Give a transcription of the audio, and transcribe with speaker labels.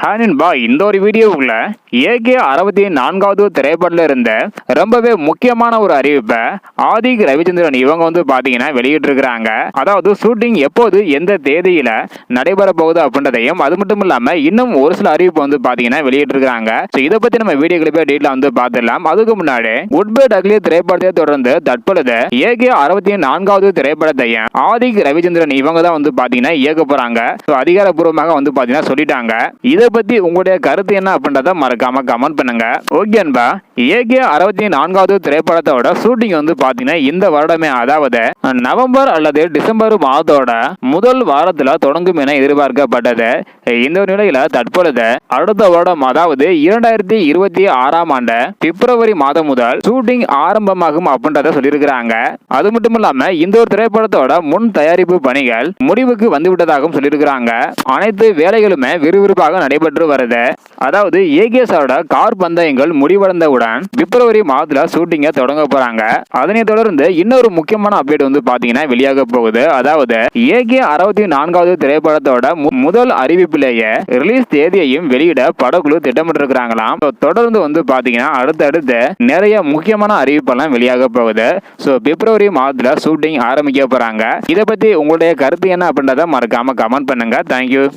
Speaker 1: ஹானின்பா இந்த ஒரு வீடியோவுக்குள்ள ஏகே அறுபத்தி நான்காவது திரைப்படத்தில் இருந்த ரொம்பவே முக்கியமான ஒரு அறிவிப்பை ஆதிக் ரவிச்சந்திரன் இவங்க வந்து பாத்தீங்கன்னா வெளியிட்டு இருக்கிறாங்க அதாவது ஷூட்டிங் எப்போது எந்த தேதியில நடைபெற போகுது அப்படின்றதையும் அது மட்டும் இல்லாம இன்னும் ஒரு சில அறிவிப்பு வந்து பாத்தீங்கன்னா வெளியிட்டுருக்கிறாங்க. ஸோ இதை பத்தி நம்ம வீடியோ கிளிப்பே டீட்டெயில் வந்து பார்த்துடலாம். அதுக்கு முன்னாடி உட்பேட் அக்லி திரைப்படத்தை தொடர்ந்து தற்பொழுது ஏகே அறுபத்தி நான்காவது திரைப்படத்தையும் ஆதிக் ரவிச்சந்திரன் இவங்க தான் வந்து பாத்தீங்கன்னா இயக்க போறாங்க. ஸோ அதிகாரப்பூர்வமாக வந்து பாத்தீங்கன்னா சொல்லிட்டாங்க. இதை இதை பத்தி உங்களுடைய கருத்து என்ன அப்படின்றத மறக்காம கமெண்ட் பண்ணுங்க. ஓகே அன்பா? ஏகே அறுபத்தி நான்காவது திரைப்படத்தோட ஷூட்டிங் வந்து பாத்தீங்கன்னா இந்த வருடமே அதாவது நவம்பர் அல்லது டிசம்பர் மாதத்தோட முதல் வாரத்துல தொடங்கும் என எதிர்பார்க்கப்பட்டது. இந்த ஒரு நிலையில தற்பொழுது அடுத்த வருடம் அதாவது இரண்டாயிரத்தி இருபத்தி ஆறாம் ஆண்டு பிப்ரவரி மாதம் முதல் ஷூட்டிங் ஆரம்பமாகும் அப்படின்றத சொல்லியிருக்கிறாங்க. அது மட்டும் இல்லாம இந்த ஒரு திரைப்படத்தோட முன் தயாரிப்பு பணிகள் முடிவுக்கு வந்துவிட்டதாகவும் சொல்லியிருக்கிறாங்க. அனைத்து வேலைகளுமே விறுவிறுப்பாக நடைபெற்று வருது. அதாவது ஏகேஸோட கார் பந்தயங்கள் முடிவடைந்தவுடன் பிப்ரவரி மாதத்துல ஷூட்டிங்கை தொடங்க போறாங்க. அதனை தொடர்ந்து இன்னொரு முக்கியமான அப்டேட் வந்து பாத்தீங்கன்னா வெளியாக போகுது. அதாவது ஏகே அறுபத்தி நான்காவது திரைப்படத்தோட மு- முதல் அறிவிப்பிலேயே ரிலீஸ் தேதியையும் வெளியிட படக்குழு திட்டமிட்டு இருக்கிறாங்களாம் தொடர்ந்து வந்து பாத்தீங்கன்னா அடுத்தடுத்து நிறைய முக்கியமான அறிவிப்பெல்லாம் வெளியாக போகுது. ஸோ பிப்ரவரி மாதத்துல ஷூட்டிங் ஆரம்பிக்க போறாங்க. இதை பத்தி உங்களுடைய கருத்து என்ன அப்படின்றத மறக்காம கமெண்ட் பண்ணுங்க. தேங்க்யூ